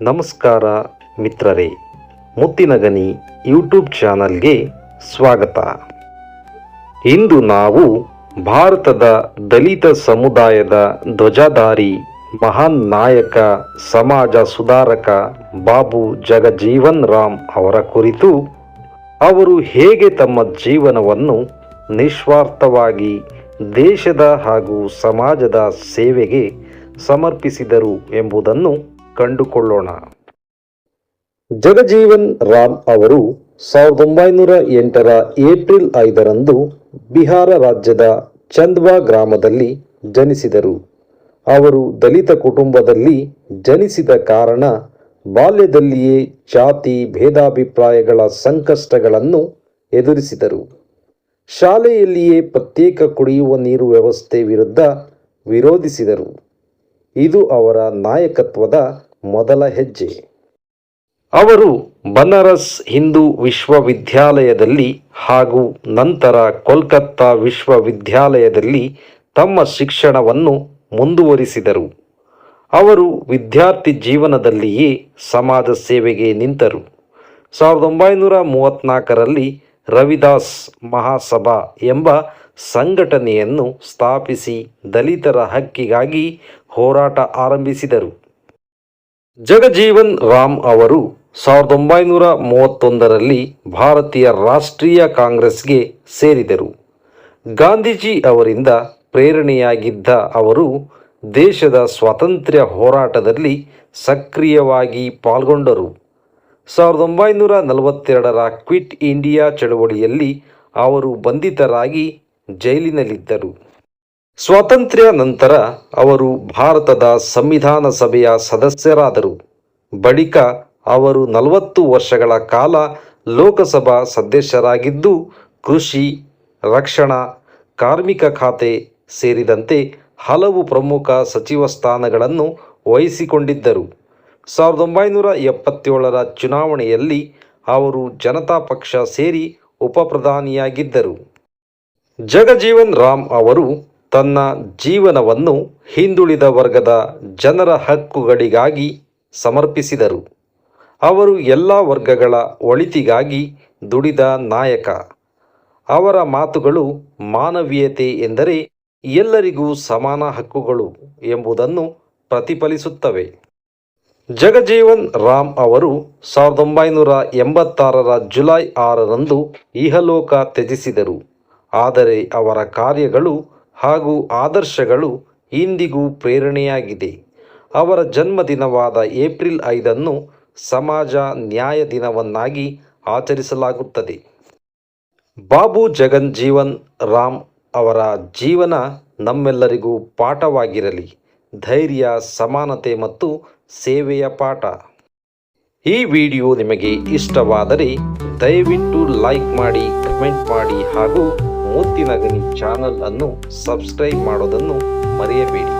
ನಮಸ್ಕಾರ ಮಿತ್ರರೇ, ಮುತ್ತಿನಗನಿ ಯೂಟ್ಯೂಬ್ ಚಾನಲ್ಗೆ ಸ್ವಾಗತ. ಇಂದು ನಾವು ಭಾರತದ ದಲಿತ ಸಮುದಾಯದ ಧ್ವಜಧಾರಿ ಮಹಾನ್ ನಾಯಕ, ಸಮಾಜ ಸುಧಾರಕ ಬಾಬು ಜಗಜೀವನ್ ರಾಮ್ ಅವರ ಕುರಿತು ಅವರು ಹೇಗೆ ತಮ್ಮ ಜೀವನವನ್ನು ನಿಸ್ವಾರ್ಥವಾಗಿ ದೇಶದ ಹಾಗೂ ಸಮಾಜದ ಸೇವೆಗೆ ಸಮರ್ಪಿಸಿದರು ಎಂಬುದನ್ನು ಕಂಡುಕೊಳ್ಳೋಣ. ಜಗಜೀವನ್ ರಾಮ್ ಅವರು ಸಾವಿರದ ಒಂಬೈನೂರ ಎಂಟರ ಏಪ್ರಿಲ್ ಐದರಂದು ಬಿಹಾರ ರಾಜ್ಯದ ಚಂದ್ವಾ ಗ್ರಾಮದಲ್ಲಿ ಜನಿಸಿದರು. ಅವರು ದಲಿತ ಕುಟುಂಬದಲ್ಲಿ ಜನಿಸಿದ ಕಾರಣ ಬಾಲ್ಯದಲ್ಲಿಯೇ ಜಾತಿ, ಭೇದಾಭಿಪ್ರಾಯಗಳ ಸಂಕಷ್ಟಗಳನ್ನು ಎದುರಿಸಿದರು. ಶಾಲೆಯಲ್ಲಿಯೇ ಪ್ರತ್ಯೇಕ ಕುಡಿಯುವ ನೀರು ವ್ಯವಸ್ಥೆ ವಿರುದ್ಧ ವಿರೋಧಿಸಿದರು. ಇದು ಅವರ ನಾಯಕತ್ವದ ಮೊದಲ ಹೆಜ್ಜೆ. ಅವರು ಬನಾರಸ್ ಹಿಂದೂ ವಿಶ್ವವಿದ್ಯಾಲಯದಲ್ಲಿ ಹಾಗೂ ನಂತರ ಕೋಲ್ಕತ್ತಾ ವಿಶ್ವವಿದ್ಯಾಲಯದಲ್ಲಿ ತಮ್ಮ ಶಿಕ್ಷಣವನ್ನು ಮುಂದುವರಿಸಿದರು. ಅವರು ವಿದ್ಯಾರ್ಥಿ ಜೀವನದಲ್ಲಿಯೇ ಸಮಾಜ ಸೇವೆಗೆ ನಿಂತರು. ಸಾವಿರದ ಒಂಬೈನೂರ ಮೂವತ್ತ್ನಾಲ್ಕರಲ್ಲಿ ರವಿದಾಸ್ ಮಹಾಸಭಾ ಎಂಬ ಸಂಘಟನೆಯನ್ನು ಸ್ಥಾಪಿಸಿ ದಲಿತರ ಹಕ್ಕಿಗಾಗಿ ಹೋರಾಟ ಆರಂಭಿಸಿದರು. ಜಗಜೀವನ್ ರಾಮ್ ಅವರು ಸಾವಿರದ ಒಂಬೈನೂರ ಮೂವತ್ತೊಂದರಲ್ಲಿ ಭಾರತೀಯ ರಾಷ್ಟ್ರೀಯ ಕಾಂಗ್ರೆಸ್ಗೆ ಸೇರಿದರು. ಗಾಂಧೀಜಿ ಅವರಿಂದ ಪ್ರೇರಣೆಯಾಗಿದ್ದ ಅವರು ದೇಶದ ಸ್ವಾತಂತ್ರ್ಯ ಹೋರಾಟದಲ್ಲಿ ಸಕ್ರಿಯವಾಗಿ ಪಾಲ್ಗೊಂಡರು. ಸಾವಿರದ ಒಂಬೈನೂರ ನಲವತ್ತೆರಡರ ಕ್ವಿಟ್ ಇಂಡಿಯಾ ಚಳವಳಿಯಲ್ಲಿ ಅವರು ಬಂಧಿತರಾಗಿ ಜೈಲಿನಲ್ಲಿದ್ದರು. ಸ್ವಾತಂತ್ರ್ಯ ನಂತರ ಅವರು ಭಾರತದ ಸಂವಿಧಾನ ಸಭೆಯ ಸದಸ್ಯರಾದರು. ಬಳಿಕ ಅವರು ನಲವತ್ತು ವರ್ಷಗಳ ಕಾಲ ಲೋಕಸಭಾ ಸದಸ್ಯರಾಗಿದ್ದು, ಕೃಷಿ, ರಕ್ಷಣಾ, ಕಾರ್ಮಿಕ ಖಾತೆ ಸೇರಿದಂತೆ ಹಲವು ಪ್ರಮುಖ ಸಚಿವ ಸ್ಥಾನಗಳನ್ನು ವಹಿಸಿಕೊಂಡಿದ್ದರು. ಸಾವಿರದ ಒಂಬೈನೂರ ಎಪ್ಪತ್ತೇಳರ ಚುನಾವಣೆಯಲ್ಲಿ ಅವರು ಜನತಾ ಪಕ್ಷ ಸೇರಿ ಉಪಪ್ರಧಾನಿಯಾಗಿದ್ದರು. ಜಗಜೀವನ್ ರಾಮ್ ಅವರು ತನ್ನ ಜೀವನವನ್ನು ಹಿಂದುಳಿದ ವರ್ಗದ ಜನರ ಹಕ್ಕುಗಳಿಗಾಗಿ ಸಮರ್ಪಿಸಿದರು. ಅವರು ಎಲ್ಲ ವರ್ಗಗಳ ಒಳಿತಿಗಾಗಿ ದುಡಿದ ನಾಯಕ. ಅವರ ಮಾತುಗಳು ಮಾನವೀಯತೆ ಎಂದರೆ ಎಲ್ಲರಿಗೂ ಸಮಾನ ಹಕ್ಕುಗಳು ಎಂಬುದನ್ನು ಪ್ರತಿಫಲಿಸುತ್ತವೆ. ಜಗಜೀವನ್ ರಾಮ್ ಅವರು ಸಾವಿರದ ಒಂಬೈನೂರ ಎಂಬತ್ತಾರರ ಜುಲೈ ಆರರಂದು ಇಹಲೋಕ ತ್ಯಜಿಸಿದರು. ಆದರೆ ಅವರ ಕಾರ್ಯಗಳು ಹಾಗೂ ಆದರ್ಶಗಳು ಇಂದಿಗೂ ಪ್ರೇರಣೆಯಾಗಿದೆ. ಅವರ ಜನ್ಮದಿನವಾದ ಏಪ್ರಿಲ್ ಐದನ್ನು ಸಮಾಜ ನ್ಯಾಯ ದಿನವನ್ನಾಗಿ ಆಚರಿಸಲಾಗುತ್ತದೆ. ಬಾಬು ಜಗನ್ ಜೀವನ್ ರಾಮ್ ಅವರ ಜೀವನ ನಮ್ಮೆಲ್ಲರಿಗೂ ಪಾಠವಾಗಿರಲಿ. ಧೈರ್ಯ, ಸಮಾನತೆ ಮತ್ತು ಸೇವೆಯ ಪಾಠ. ಈ ವಿಡಿಯೋ ನಿಮಗೆ ಇಷ್ಟವಾದರೆ ದಯವಿಟ್ಟು ಲೈಕ್ ಮಾಡಿ, ಕಮೆಂಟ್ ಮಾಡಿ ಹಾಗೂ ಮುತ್ತಿನಗನಿ ಚಾನಲ್ ಅನ್ನು ಸಬ್ಸ್ಕ್ರೈಬ್ ಮಾಡೋದನ್ನು ಮರೆಯಬೇಡಿ.